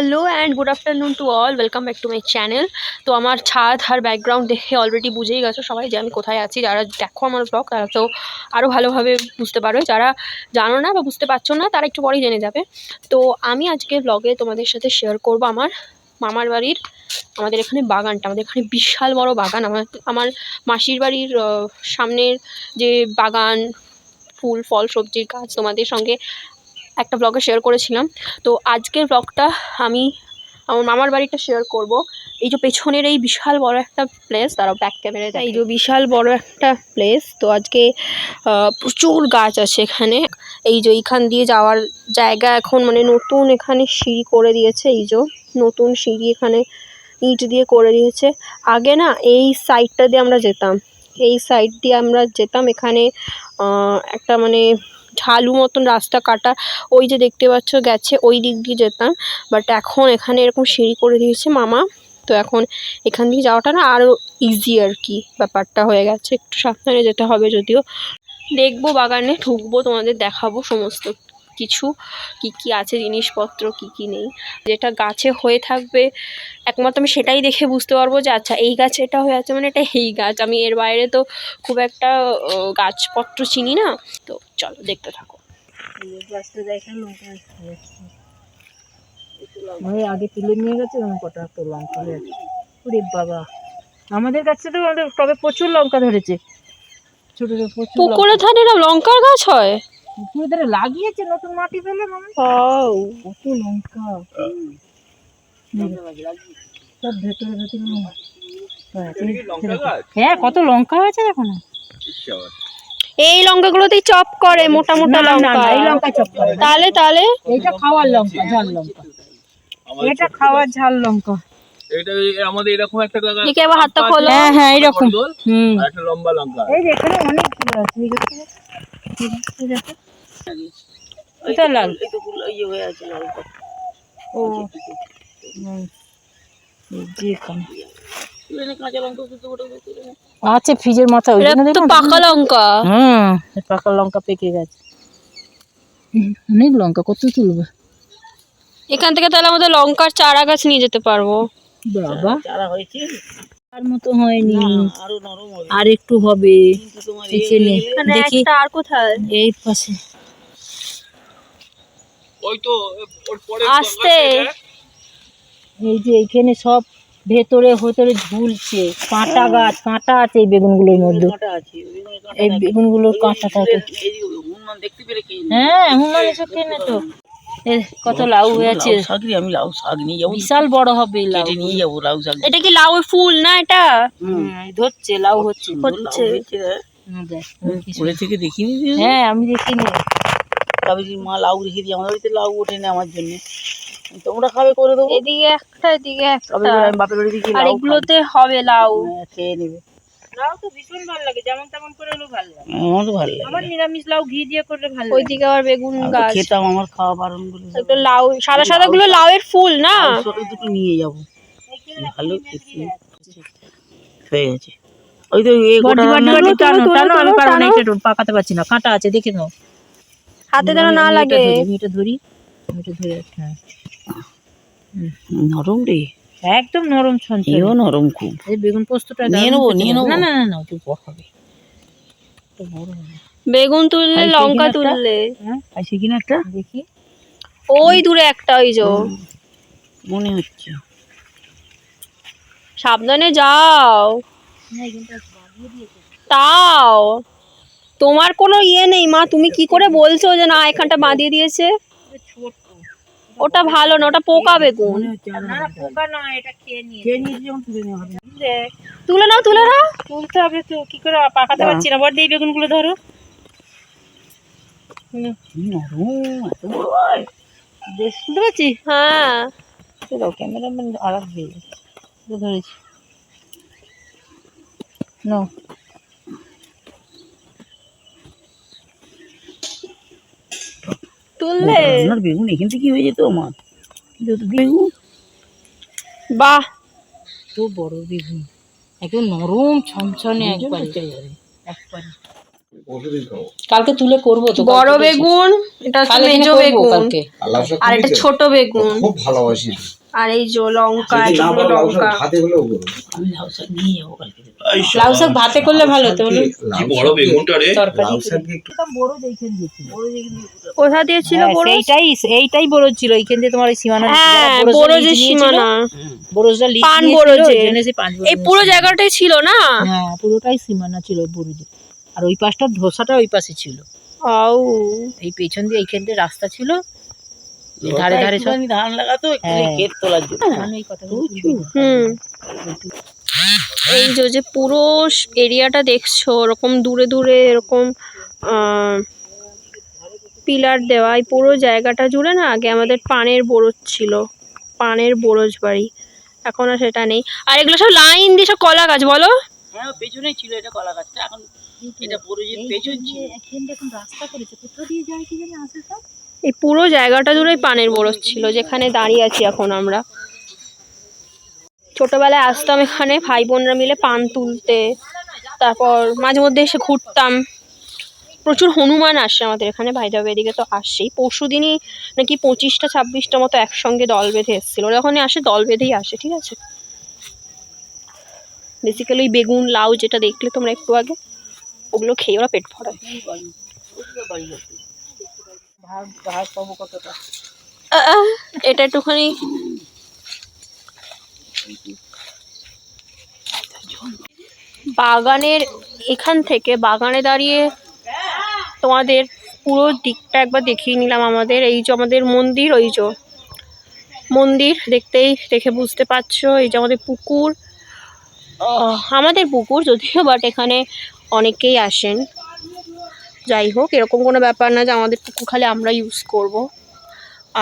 Hello and good afternoon to all welcome back to my channel তো আমার ছাদ আর background দেখে অলরেডি বুঝেই গেছো সবাই যে আমি কোথায় আছি, যারা দেখো আমার ব্লগ তারা তো আরও ভালোভাবে বুঝতে পারবে। যারা জানো না বা বুঝতে পারছ না, তারা একটু পরেই জেনে যাবে। তো আমি আজকে ব্লগে তোমাদের সাথে শেয়ার করব আমার মামার বাড়ির, আমাদের এখানে বাগানটা, আমাদের এখানে বিশাল বড় বাগান। আমার আমার মাসির বাড়ির সামনের যে বাগান, ফুল, ফল, সবজির গাছ তোমাদের সঙ্গে একটা ব্লগে শেয়ার করেছিলাম। তো আজকের ব্লগটা আমি আমার মামার বাড়িটা শেয়ার করব। এই যে পেছনের এই বিশাল বড় একটা প্লেস তারা ব্যাক ক্যামেরায় এই যে বিশাল বড় একটা প্লেস তো আজকে প্রচুর গাছ আছে এখানে। এই যে এইখান দিয়ে যাওয়ার জায়গা এখন মানে নতুন এখানে সিঁড়ি করে দিয়েছে এই যে নতুন সিঁড়ি এখানে ইট দিয়ে করে দিয়েছে। আগে না এই সাইডটা দিয়ে আমরা যেতাম। এই সাইড দিয়ে আমরা যেতাম এখানে একটা মানে ঢালু মতন রাস্তা কাটা ওই যে দেখতে পাচ্ছ গেছে ওই দিক দিয়ে যেতাম। বাট এখন এখানে এরকম সিঁড়ি করে দিয়েছে মামা। তো এখন এখান দিয়ে যাওয়াটা না আরও ইজি আর কি ব্যাপারটা হয়ে গেছে। একটু সাবধানে যেতে হবে যদিও। দেখব বাগানে, ঢুকবো, তোমাদের দেখাবো সমস্ত। কিছু কি কি আছে জিনিসপত্র কি কি নেই। যেটা গাছে হয়ে থাকবে একমাত্র আমি সেটাই দেখে বুঝতে পারব যে আচ্ছা এই গাছ এটা হয়ে আছে মানে এটা এই গাছ। আমি এর বাইরে তো খুব একটা গাছপত্র চিনি না। তো চলো দেখতে থাকো। ওই আগে তুলে নিয়ে গেছে কটা তো লঙ্কা ওরে বাবা। আমাদের কাছে তো আমাদের টবে প্রচুর লঙ্কা ধরেছে। ছোট ছোট প্রচুর পুকুরে ধারে না লঙ্কার গাছ হয়? পুকুরে ধরে লাগিয়েছে নতুন মাটি ফেলে মামা কত লঙ্কা। সব ভেতরে ভেতরে হ্যাঁ, কত লঙ্কা হয়েছে দেখো না। এই লঙ্কাগুলোতেই চপ করে মোটা মোটা লঙ্কা। এই লঙ্কা চপ করে। তাহলে তাহলে? এইটা খাওয়ার লঙ্কা ঝাল লঙ্কা। এটা খাওয়ার ঝাল লঙ্কা। এটা আমাদের এরকম একটা লাগা দেখে আবার হাতটা খোলো। হ্যাঁ হ্যাঁ এইরকম হুম। একটা লম্বা লঙ্কা এই যে এখানে অনেক আছে। এই গাছটা এই গাছটা দেখো। এটা লাল? ও। হুম। এই যে এখানে। আছে ফ্রিজের মাথা ওই জন্য তো পাকা লঙ্কা। হুম। পাকা লঙ্কা পেকে গেছে। অনেক লঙ্কা কত তুলবে? এখান থেকে তাহলে আমাদের লঙ্কার চারা গাছ নিয়ে যেতে পারব। বাবা। আর মতো হয়নি। আর একটু হবে। দেখি। আর কোথায়? এই পাশে। ওই তো ওর পরে আস্তে। এই যে এখানে সব ভেতরে ভেতরে ঝুলছে কাঁটা গাছ কাঁটা আছে এই বেগুনগুলোর মধ্যে। এই বেগুনগুলোর কাঁটা থাকে হ্যাঁ হুমান এসব কেনে তো? কত লাউ হয়েছে। শাক আমি লাউ শাক নিয়ে যাব। বিশাল বড় হবে লাউ। নিয়ে যাব লাউ শাক। এটা কি লাউ ফুল না এটা? ধরছে লাউ হচ্ছে হচ্ছে হুম, দেখ, কি পরে থেকে দেখিনি? হ্যাঁ আমি দেখিনি। তবে কি মা লাউ রেখে দিয়ে আমার বাড়িতে লাউ ওঠে না আমার জন্য। তোমরা খাবে করে দেবো। এদিকে একটা এদিকে একটা। বাপের বাড়ি থেকে আর লাউ এগুলোতে হবে লাউ। হ্যাঁ, খেয়ে নেবে। লাউ তো ভীষণ ভালো লাগে যেমন তেমন করে হলেও ভালো লাগে। আমারও ভালো লাগে। আমার নিরামিষ লাউ ঘি দিয়ে করলে ভালো লাগে। ওইদিকে আবার বেগুন গাছ। খেতাম আমার খাওয়া বারণ এগুলো লাউ সাদা সাদা গুলো লাউয়ের ফুল না? ছোট দুটো নিয়ে যাব। ভালো হয়ে গেছে। ওই তো এ গোটা টানো টানো আমি এটা পাকাতে পারছি না কাঁটা আছে দেখে নাও। হাতে যেন না লাগে। এটা ধরি এটা ধরে হ্যাঁ। নরম রে। একদম নরম ছনছন। এও নরম খুব। এই বেগুন পোস্তটা নিয়ে নেব, নিয়ে। নেব। না না না না বড় হবে। বেগুন তুললে লঙ্কা তুললে। হ্যাঁ? আছে কিনা একটা? দেখি। ওই দূরে একটা ওই যে। মনে হচ্ছে। সাবধানে যাও। তাও। তোমার কোনো ইয়ে নেই মা। তুমি কি করে বলছো যে না এখানটা বাঁধিয়ে দিয়েছে? ওটা ভালো না ওটা পোকা বেগুন। তুলে নাও তুলে নাও। তুলতে হবে তো কি করে পাকাতে পারছি না? বড় এই বেগুনগুলো ধরো। এত বড় হয়। ক্যামেরাম্যান দিয়ে ধরেছি। নাও। তুললে আপনার বেগুন এখান থেকে হয়ে যেত আমার। বেগুন। বাহ! তো বড় বেগুন একদম নরম ছমছনে একবার। একবারে। কালকে তুলে করব তো বড় বেগুন এটা মেজো বেগুন। আর এটা ছোট বেগুন। খুব ভালোবাসি। আর এই যে লঙ্কা শাক লঙ্কা। ভাতে লাউ শাক করলে ভালো তো বড় বেগুনটা রে? বড় বড় কোথা দিয়ে ছিল হ্যাঁ, বড়? সেইটাই এইটাই বড় ছিল। এইখান দিয়ে তোমার সীমানা হ্যাঁ বড় যে সীমানা। বড়জটা পান বড় যে। পাঁচ এই পুরো জায়গাটাই ছিল না? হ্যাঁ পুরোটাই সীমানা ছিল বড়জে আর ওই পাশটা ধোসাটা ওই পাশে ছিল। আউ। এই পেছন দিয়ে এইখান দিয়ে রাস্তা ছিল। ধারে ধারে সব ধান লাগাতো হ্যাঁ। ক্ষেত তোলার জন্য। এই হুম। এই যে যে পুরো এরিয়াটা দেখছ ওরকম দূরে দূরে এরকম পিলার দেওয়া এই পুরো জায়গাটা জুড়ে না আগে আমাদের পানের বরজ ছিল পানের বরজ বাড়ি। এখন আর সেটা নেই। আর এগুলো সব লাইন দিয়ে সব কলা গাছ বলো। হ্যাঁ পেছনেই ছিল এটা কলা গাছটা এখন এটা বড় যে পেছন ছিল। এখান দিয়ে এখন রাস্তা করেছে কোথা দিয়ে যায় কি জানি আসে সব? এই পুরো জায়গাটা জুড়েই পানের বরজ ছিল, যেখানে দাঁড়িয়ে আছি এখন আমরা। ছোটবেলায় আসতাম এখানে ভাই বোনরা মিলে পান তুলতে, তারপর মাঝে মধ্যে এসে ঘুরতাম। প্রচুর হনুমান আসে আমাদের এখানে ভাইজাব এদিকে তো আসেই। পরশু দিনই নাকি পঁচিশটা, ছাব্বিশটা মতো একসঙ্গে দল বেঁধে এসেছিল। যখনই আসে, দল বেঁধেই আসে, ঠিক আছে? বেসিক্যালি ওই বেগুন, লাউ যেটা দেখলে তোমরা একটু আগে, ওগুলো খেয়ে ওরা পেট ভরায়। এটা একটুখানি। বাগানের এখান থেকে, বাগানে দাঁড়িয়ে তোমাদের পুরো দিকটা একবার দেখিয়ে নিলাম আমাদের। এই যে আমাদের মন্দির, ওই যে মন্দির দেখতেই, দেখে বুঝতে পারছ, এই যে আমাদের পুকুর। আমাদের পুকুর যদিও বাট এখানে অনেকেই আসেন। যাই হোক এরকম কোনো ব্যাপার না যে আমাদের পুকুর খালি আমরা ইউজ করব।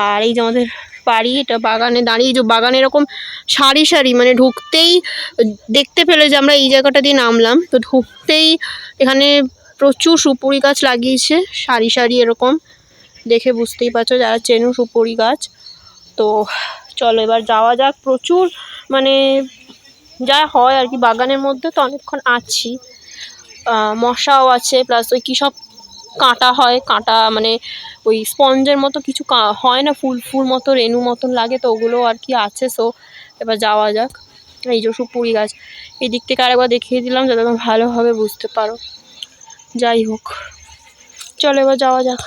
আর এই যে আমাদের বাড়ি, এটা বাগানে দাঁড়িয়ে যে বাগানে এরকম সারি সারি মানে ঢুকতেই দেখতে পেলে যে আমরা এই জায়গাটা দিয়ে নামলাম। তো ঢুকতেই এখানে প্রচুর সুপুরি গাছ লাগিয়েছে, সারি সারি এরকম। দেখে বুঝতেই পারছ যারা চেনো সুপুরি গাছ। তো চলো এবার যাওয়া যাক, প্রচুর মানে যা হয় আর কি বাগানের মধ্যে তো অনেকক্ষণ আছি। মশাও আছে প্লাস ওই কী সব কাঁটা হয়, কাঁটা মানে ওই স্পঞ্জের মতো কিছু হয় না, ফুল ফুল মতো, রেণু মতন লাগে তো ওগুলো আর কি আছে, সো এবার যাওয়া যাক। এই যে সুপুরি গাছ এই দিক থেকে আরেকবার দেখিয়ে দিলাম যাতে তোমরা ভালোভাবে বুঝতে পারো। যাই হোক, চলো এবার যাওয়া যাক।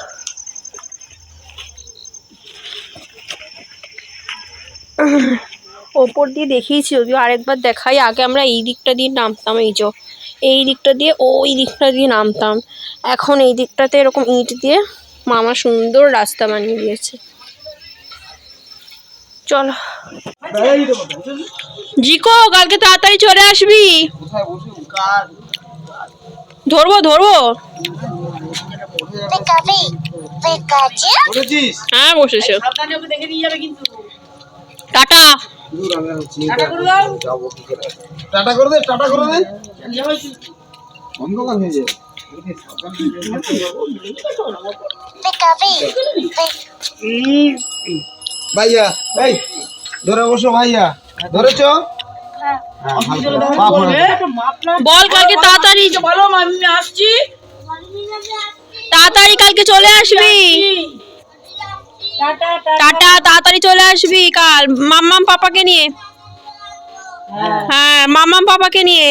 ওপর দিয়ে দেখিয়েছি, যদিও আরেকবার দেখাই, আগে আমরা এই দিকটা দিয়ে নামতাম, এই যে। এই দিকটা দিয়ে ওই দিকটা দিয়ে নামতাম। এখন এই দিকটাতে এরকম ইট দিয়ে মামা সুন্দর রাস্তা বানিয়ে দিয়েছে। চলো। জিকো কালকে তাড়াতাড়ি চলে আসবি? ধরবো ধরবো? হ্যাঁ বসেছে। সাবধানে ওকে দেখে নিয়ে যাবে কিন্তু। টাটা। টাটা করে দে টাটা করে দে অন্ধকার হয়ে যাবে ভাইয়া এই ধরে বসো ভাইয়া ধরেছ হ্যাঁ, বল কালকে তাড়াতাড়ি বলো আমি আসছি তাড়াতাড়ি কালকে চলে আসবি টাটা তাড়াতাড়ি চলে আসবি কাল। মাম্মাম পাপাকে নিয়ে। হ্যাঁ মাম্মাম পাপাকে নিয়ে।